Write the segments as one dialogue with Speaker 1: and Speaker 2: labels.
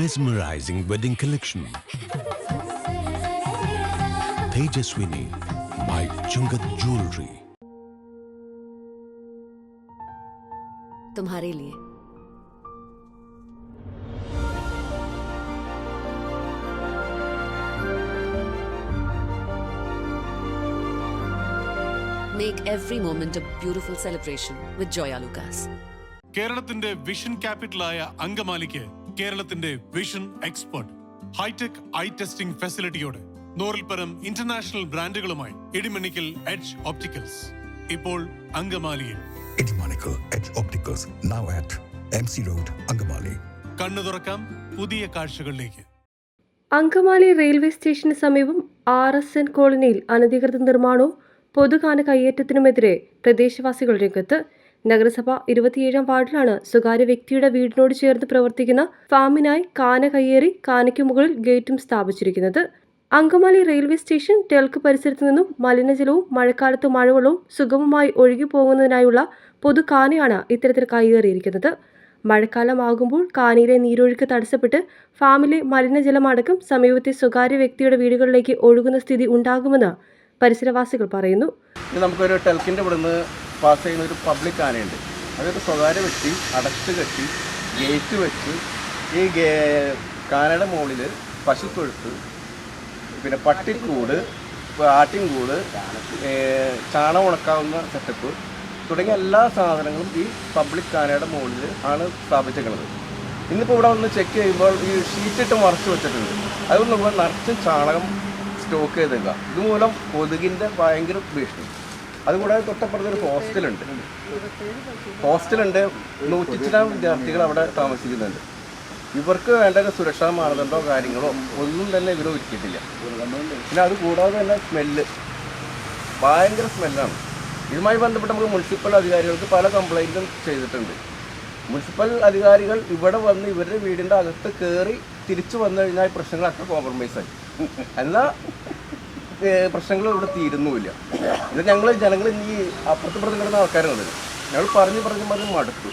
Speaker 1: mesmerizing wedding collection. Tejaswini by Chungat Jewelry.
Speaker 2: तुम्हारे लिए Make every moment a beautiful celebration with Joya Lucas.
Speaker 3: കേരളത്തിന്റെ vision ക്യാപിറ്റലായ അങ്കമാലിക്ക് കേരളത്തിന്റെ vision expert hitech eye testing ഫെസിലിറ്റിയോടെ നൂറിൽ പരം ഇന്റർനാഷണൽ ബ്രാൻഡുകളുമായി ഇടിമണിക്കൽ എഡ്ജ് ഓപ്റ്റിക്കൽസ് ഇപ്പോൾ അങ്കമാലിയിൽ.
Speaker 4: Idimannickal edge opticals Opticals, now M C road Angamaly.
Speaker 3: കണ്ണു തുറക്കാം പുതിയ കാഴ്ചകളിലേക്ക്.
Speaker 5: അങ്കമാലി റെയിൽവേ സ്റ്റേഷന് സമീപം ആർ എസ് എൻ കോളനിയിൽ അനധികൃത നിർമ്മാണവും പൊതുകാന കയ്യേറ്റത്തിനുമെതിരെ പ്രദേശവാസികൾ രംഗത്ത് നഗരസഭ ഇരുപത്തിയേഴാം വാർഡിലാണ് സ്വകാര്യ വ്യക്തിയുടെ വീടിനോട് ചേർന്ന് പ്രവർത്തിക്കുന്ന ഫാമിനായി കാന കയ്യേറി കാനയ്ക്ക് മുകളിൽ ഗേറ്റും സ്ഥാപിച്ചിരിക്കുന്നത്. അങ്കമാലി റെയിൽവേ സ്റ്റേഷൻ ടെൽക്ക് പരിസരത്തു നിന്നും മലിനജലവും മഴക്കാലത്ത് മഴവെള്ളവും സുഗമമായി ഒഴുകി പോകുന്നതിനായുള്ള പൊതുകാനയാണ് ഇത്തരത്തിൽ കയ്യേറിയിരിക്കുന്നത്. മഴക്കാലമാകുമ്പോൾ കാനയിലെ നീരൊഴുക്ക് തടസ്സപ്പെട്ട് ഫാമിലെ മലിനജലമടക്കം സമീപത്തെ സ്വകാര്യ വ്യക്തിയുടെ വീടുകളിലേക്ക് ഒഴുകുന്ന സ്ഥിതി ഉണ്ടാകുമെന്ന് പരിസരവാസികൾ പറയുന്നു.
Speaker 6: നമുക്കൊരു ടെൽക്കിന്റെ ഇവിടുന്ന് പാസ് ചെയ്യുന്ന ഒരു പബ്ലിക് ആനയുണ്ട്. അതൊരു സ്വകാര്യ വ്യക്തി അടച്ചു കെട്ടി ഗേറ്റ് വെച്ച് ഈ ഗേ കാനയുടെ മുകളിൽ പശുത്തൊഴുത്ത് പിന്നെ പട്ടിക്കൂട് ആട്ടിൻകൂട് ചാണകം ഉണക്കാവുന്ന സെറ്റപ്പ് തുടങ്ങിയ എല്ലാ സാധനങ്ങളും ഈ പബ്ലിക് കാനയുടെ മുകളിൽ ആണ് സ്ഥാപിച്ചേക്കുന്നത് ഇന്നിപ്പോൾ ഇവിടെ വന്ന് ചെക്ക് ചെയ്യുമ്പോൾ ഈ ഷീറ്റിട്ട് മറച്ച് വെച്ചിട്ടുണ്ട്. അതുകൊണ്ട് നമ്മൾ നിറച്ചും ചാണകം സ്റ്റോക്ക് ചെയ്തേക്കുക. ഇതുമൂലം കൊതുകിന്റെ ഭയങ്കര ഭീഷണി. അതുകൂടാതെ തൊട്ടപ്പുറത്ത് ഒരു ഹോസ്റ്റലുണ്ട്. ഹോസ്റ്റലുണ്ട് നൂറ്റിച്ചില വിദ്യാർത്ഥികൾ അവിടെ താമസിക്കുന്നുണ്ട്. ഇവർക്ക് വേണ്ട സുരക്ഷാ മാനദണ്ഡമോ കാര്യങ്ങളോ ഒന്നും തന്നെ ഇവർ ഒരുക്കിയിട്ടില്ല. പിന്നെ അത് കൂടാതെ തന്നെ സ്മെല്ല്. ഭയങ്കര സ്മെല്ലാണ്. ഇതുമായി ബന്ധപ്പെട്ട് നമുക്ക് മുനിസിപ്പൽ അധികാരികൾക്ക് പല കംപ്ലൈന്റും ചെയ്തിട്ടുണ്ട്. മുനിസിപ്പൽ അധികാരികൾ ഇവിടെ വന്ന് ഇവരുടെ വീടിന്റെ അകത്ത് കയറി തിരിച്ചു വന്നു കഴിഞ്ഞാൽ പ്രശ്നങ്ങളൊക്കെ കോംപ്രമൈസ് ആയി. എന്നാൽ പ്രശ്നങ്ങൾ ഇവിടെ തീരുന്നുമില്ല. ഇത് ഞങ്ങൾ ജനങ്ങൾ ഈ അപ്പുറത്ത് കിടന്ന ആൾക്കാരുണ്ട് ഞങ്ങൾ പറഞ്ഞ് പറഞ്ഞ് പറഞ്ഞ് മടുത്തു.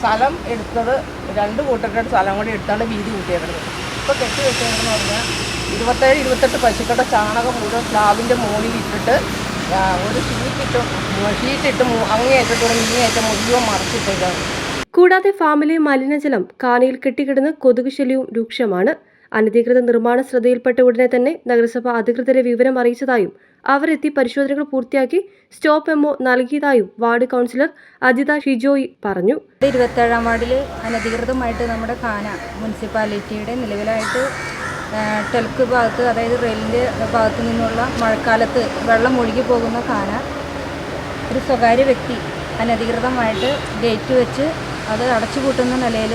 Speaker 7: സ്ഥലം എടുത്തത് രണ്ട് കൂട്ടരുടെ സ്ഥലം കൂടി എടുത്താണ് വീതി കൂട്ടിയേക്കുന്നത് ഇപ്പോൾ കെട്ടി വെച്ചേക്കണമെന്ന് പറഞ്ഞാൽ ഇരുപത്തേഴ് ഇരുപത്തെട്ട് പശുക്കളുടെ ചാണകം മുഴുവൻ സ്ലാബിന്റെ മുകളിൽ ഇട്ടിട്ട് ഒരു ഷീറ്റിട്ട് ഷീറ്റിട്ട് അങ്ങേയറ്റത്തോടെ ഇങ്ങേയറ്റം മുഴുവൻ മറച്ചിട്ടേക്കാണ്
Speaker 5: കൂടാതെ ഫാമിലെ മലിനജലം കാനയിൽ കെട്ടിക്കിടന്ന് കൊതുക് ശല്യവും രൂക്ഷമാണ്. അനധികൃത നിർമ്മാണ ശ്രദ്ധയിൽപ്പെട്ട ഉടനെ തന്നെ നഗരസഭ അധികൃതരെ വിവരം അറിയിച്ചതായും അവരെത്തി പരിശോധനകൾ പൂർത്തിയാക്കി സ്റ്റോപ്പ് എമ്മോ നൽകിയതായും വാർഡ് കൗൺസിലർ അജിത ഷിജോയി പറഞ്ഞു.
Speaker 8: ഇരുപത്തേഴാം വാർഡിൽ അനധികൃതമായിട്ട് നമ്മുടെ ഖാന മുനിസിപ്പാലിറ്റിയുടെ നിലവിലായിട്ട് ടെൽക്ക് ഭാഗത്ത് അതായത് റെയിലിന്റെ ഭാഗത്തു നിന്നുള്ള മഴക്കാലത്ത് വെള്ളം ഒഴുകി പോകുന്ന ഖാന ഒരു സ്വകാര്യ വ്യക്തി അനധികൃതമായിട്ട് ഗേറ്റ് വെച്ച് അത് അടച്ചുപൂട്ടുന്ന നിലയിൽ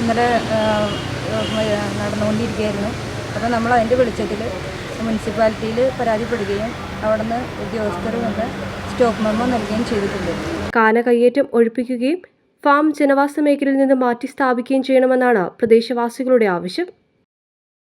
Speaker 8: ഇന്നലെ നടന്നുകൊണ്ടിരിക്കുകയായിരുന്നു. അപ്പോൾ നമ്മൾ അതിന്റെ വെളിച്ചത്തിൽ മുനിസിപ്പാലിറ്റിയിൽ പരാതിപ്പെടുകയും അവിടുന്ന് ഉദ്യോഗസ്ഥർ വന്ന് സ്റ്റോപ്പ് മെമ്മോ നൽകുകയും ചെയ്തിട്ടുണ്ട്.
Speaker 5: കാന കയ്യേറ്റം ഒഴിപ്പിക്കുകയും ഫാം ജനവാസ മേഖലയിൽ നിന്ന് മാറ്റി സ്ഥാപിക്കുകയും ചെയ്യണമെന്നാണ് പ്രദേശവാസികളുടെ ആവശ്യം.